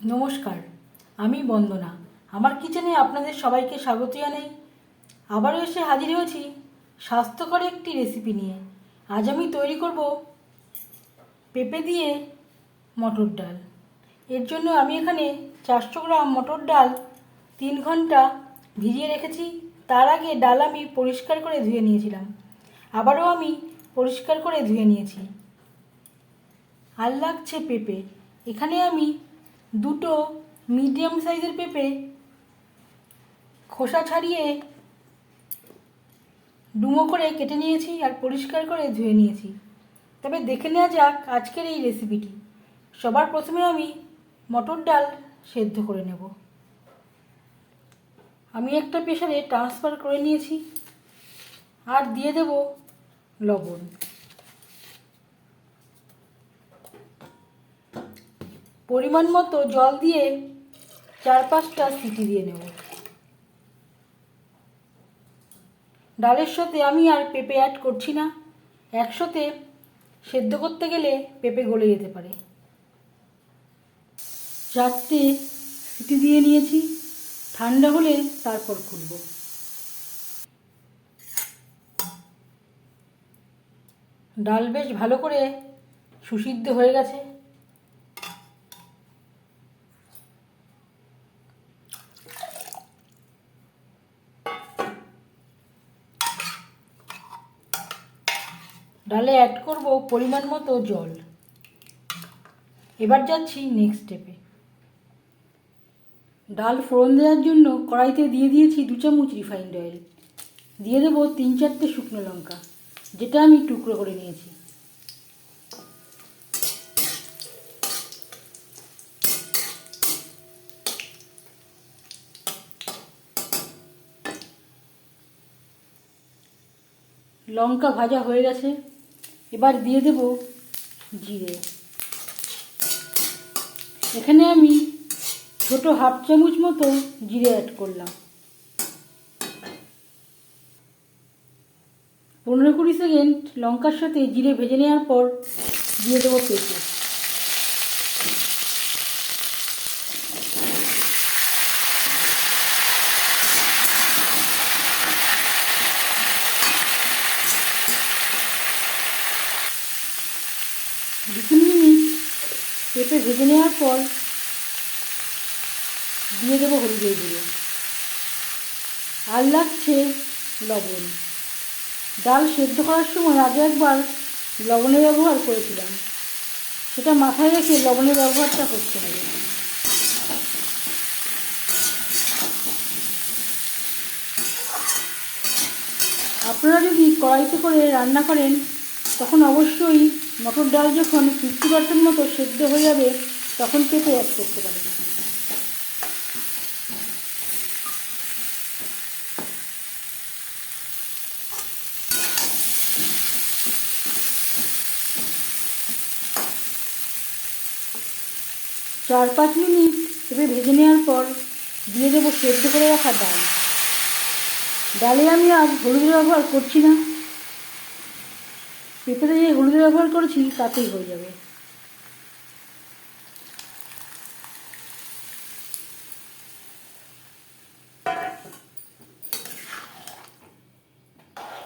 নমস্কার, আমি বন্দনা। আমার কিচেনে আপনাদের সবাইকে স্বাগত জানাই। আবারও এসে হাজির হয়েছি স্বাস্থ্যকর একটি রেসিপি নিয়ে। আজ আমি তৈরি করব পেঁপে দিয়ে মটর ডাল। এর জন্য আমি এখানে চারশো গ্রাম মটর ডাল তিন ঘণ্টা ভিজিয়ে রেখেছি। তার আগে ডাল আমি পরিষ্কার করে ধুয়ে নিয়েছিলাম। আবারও আমি পরিষ্কার করে ধুয়ে নিয়েছি। আর লাগছে পেঁপে। এখানে আমি দুটো মিডিয়াম সাইজের পেঁপে, খোসা ছাড়িয়ে ডুমো করে কেটে নিয়েছি আর পরিষ্কার করে ধুয়ে নিয়েছি। তবে দেখে নেওয়া যাক আজকের এই রেসিপিটি সবার প্রথমে আমি মটর ডাল সেদ্ধ করে নেব। আমি একটা প্রেশারে ট্রান্সফার করে নিয়েছি আর দিয়ে দেব লবণ। পরিমাণ মতো জল দিয়ে চার পাঁচটা সিটি দিয়ে নেব। ডালের সাথে আমি আর পেঁপে অ্যাড করছি না। একসাথে সেদ্ধ করতে গেলে পেঁপে গলে যেতে পারে। চারটে সিটি দিয়ে নিয়েছি। ঠান্ডা হলে তারপর খুলব। ডাল বেশ ভালো করে সুসিদ্ধ হয়ে গেছে। ডালে অ্যাড করব পরিমাণ মতো জল। এবার যাচ্ছি নেক্সট স্টেপে ডাল ফোড়ন দেওয়ার জন্য কড়াইতে দিয়ে দিয়েছি দু চামচ রিফাইন্ড অয়েল দিয়ে দেবো তিন চারটে শুকনো লঙ্কা, যেটা আমি টুকরো করে নিয়েছি। লঙ্কা ভাজা হয়ে গেছে। এবার দিয়ে দেব জিরে। এখানে আমি ছোট হাফ চামচ মতো জিরে অ্যাড করলাম। পনেরো কুড়ি সেকেন্ড লঙ্কার সাথে জিরে ভেজে নেওয়ার পর দিয়ে দেবো পেঁপে দু তিন মিনিট পেঁপে ভেজে নেওয়ার পর দিয়ে দেবো হলুদের গুঁড়ো। আর লাগছে লবণ। ডাল সেদ্ধ করার সময় আগে একবার লবণের ব্যবহার করেছিলাম। সেটা মাথায় রেখে লবণের ব্যবহারটা করতে হবে। আপনারা যদি কড়াইতে করে রান্না করেন তখন অবশ্যই মটর ডাল যখন ফিফটি পার্সেন্ট মতো সেদ্ধ হয়ে যাবে, তখন পেঁপে অ্যাড করতে পারেন চার পাঁচ মিনিট পেঁপে ভেজে নেওয়ার পর দিয়ে দেবো সেদ্ধ করে রাখা ডাল। ডালে আমি আজ হলুদ ব্যবহার করছি না। পেঁপেতে যে হলুদ ব্যবহার করেছি তাতেই হয়ে যাবে।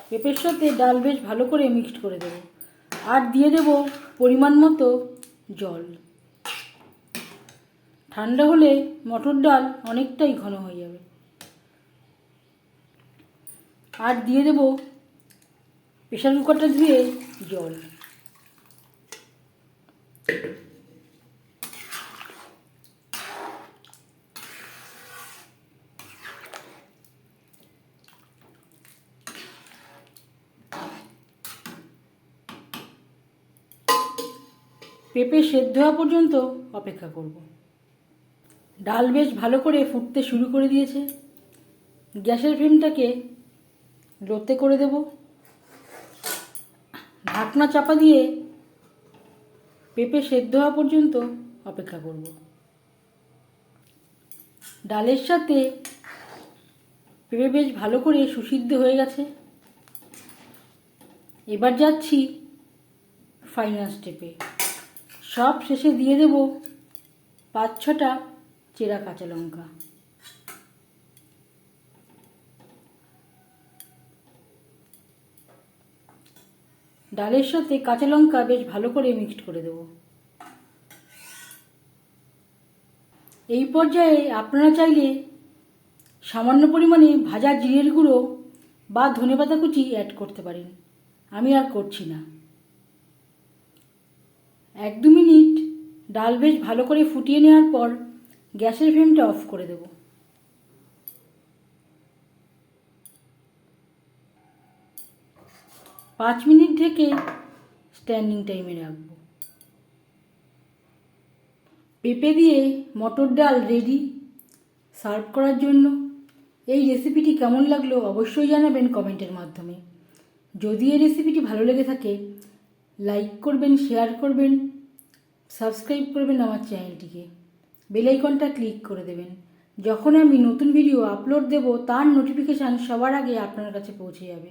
পেঁপের সাথে ডাল বেশ ভালো করে মিক্সড করে দেবো। আর দিয়ে দেবো পরিমাণ মতো জল। ঠান্ডা হলে মটর ডাল অনেকটাই ঘন হয়ে যাবে। আর দিয়ে দেবো প্রেশার কুকারটা ধুয়ে জল। পেঁপে সেদ্ধ হওয়া পর্যন্ত অপেক্ষা করব। ডাল বেশ ভালো করে ফুটতে শুরু করে দিয়েছে। গ্যাসের ফ্লেমটাকে লোতে করে দেব। ঢাকনা চাপা দিয়ে পেঁপে সেদ্ধ হওয়া পর্যন্ত অপেক্ষা করব। ডালের সাথে পেঁপে বেশ ভালো করে সুসিদ্ধ হয়ে গেছে। এবার যাচ্ছি ফাইনাল স্টেপে সব শেষে দিয়ে দেব পাঁচ ছটা চেরা কাঁচা লঙ্কা। ডালের সাথে কাঁচা লঙ্কা বেশ ভালো করে মিক্সড করে দেবো। এই পর্যায়ে আপনারা চাইলে সামান্য পরিমাণে ভাজা জিরের গুঁড়ো বা ধনেপাতা কুচি অ্যাড করতে পারেন। আমি আর করছি না। এক দু মিনিট ডাল বেশ ভালো করে ফুটিয়ে নেওয়ার পর গ্যাসের ফ্লেমটা অফ করে দেব। পাঁচ মিনিট ঢেকে স্ট্যান্ডিং টাইমে রাখব। পেঁপে দিয়ে মটর ডাল রেডি সার্ভ করার জন্য। এই রেসিপিটি কেমন লাগল অবশ্যই জানাবেন কমেন্টের মাধ্যমে। যদি এই রেসিপিটি ভালো লেগে থাকে লাইক করবেন শেয়ার করবেন সাবস্ক্রাইব করবেন আমার চ্যানেলটিকে বেলাইকনটা ক্লিক করে দেবেন। যখন আমি নতুন ভিডিও আপলোড দেব, তার নোটিফিকেশান সবার আগে আপনার কাছে পৌঁছে যাবে।